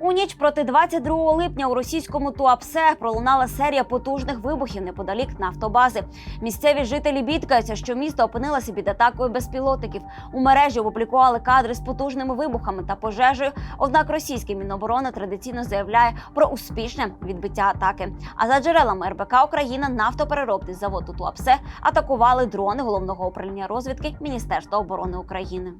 У ніч проти 22 липня у російському Туапсе пролунала серія потужних вибухів неподалік нафтобази. Місцеві жителі бідкаються, що місто опинилося під атакою безпілотників. У мережі опублікували кадри з потужними вибухами та пожежею. Однак російське міноборони традиційно заявляє про успішне відбиття атаки. А за джерелами РБК Україна нафтопереробний завод у Туапсе атакували дрони головного управління розвідки Міністерства оборони України.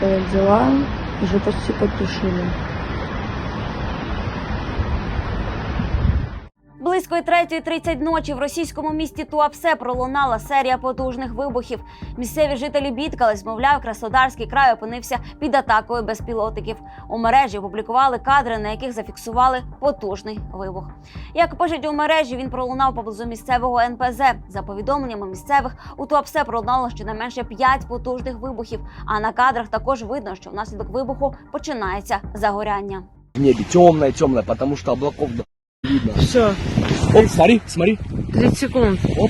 Дела, уже почти потушили. Близько 3.30 ночі в російському місті Туапсе пролунала серія потужних вибухів. Місцеві жителі бідкались, мовляв, Краснодарський край опинився під атакою безпілотників. У мережі опублікували кадри, на яких зафіксували потужний вибух. Як пишуть у мережі, він пролунав поблизу місцевого НПЗ. За повідомленнями місцевих, у Туапсе пролунало щонайменше 5 потужних вибухів. А на кадрах також видно, що внаслідок вибуху починається загоряння. В небе темное, темное, потому что облаков видно. Все, Оп, смотри, смотри, 30 секунд. оп,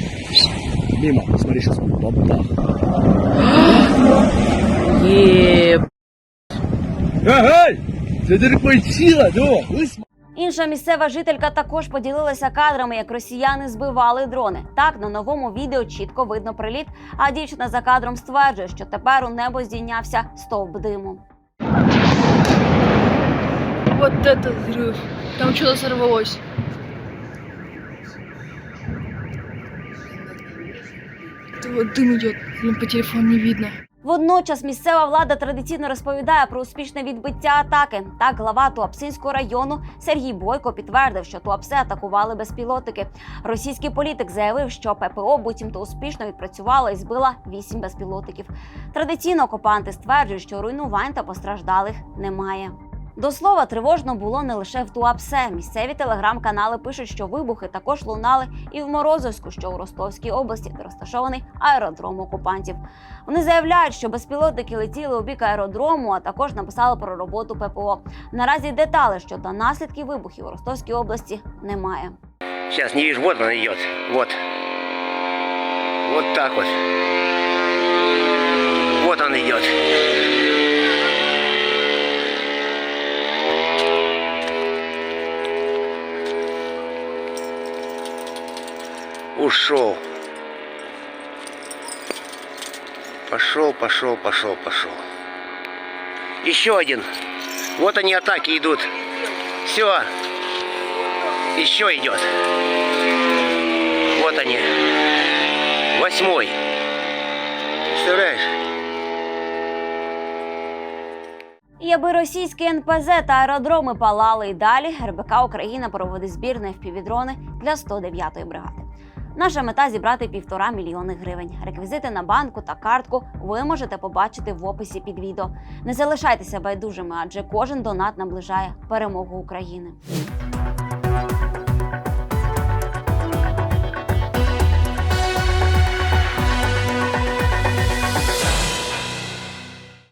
мимо, смотри сейчас. Опа. Еб. Эй, это такое сила, да? Вы см- Інша місцева жителька також поділилася кадрами, як росіяни збивали дрони. Так на новому відео чітко видно приліт. А дівчина за кадром стверджує, що тепер у небо здійнявся стовп диму. Вот это взрыв. Там что-то сорвалось. Дым идет. Блин, по телефону не видно. Водночас місцева влада традиційно розповідає про успішне відбиття атаки. Так, глава Туапсинського району Сергій Бойко підтвердив, що Туапсе атакували безпілотники. Російський політик заявив, що ППО буцімто успішно відпрацювало і збила вісім безпілотників. Традиційно окупанти стверджують, що руйнувань та постраждалих немає. До слова, тривожно було не лише в Туапсе. Місцеві телеграм-канали пишуть, що вибухи також лунали і в Морозовську, що у Ростовській області, де розташований аеродром окупантів. Вони заявляють, що безпілотники летіли у бік аеродрому, а також написали про роботу ППО. Наразі деталі щодо наслідків вибухів у Ростовській області немає. Сейчас не вижу, вот он идет. Вот. Вот так вот. Вот он идет. Ушел. Пошел, пошел, пошел, пошел. Еще один. Вот они атаки идут. Все. Еще идет. Вот они. Восьмой. Представляешь? І аби російські НПЗ та аеродроми палали і далі, РБК Україна проводить збір на FPV-дрони для 109-ї бригади. Наша мета зібрати півтора мільйони гривень. Реквізити на банку та картку ви можете побачити в описі під відео. Не залишайтеся байдужими, адже кожен донат наближає перемогу України.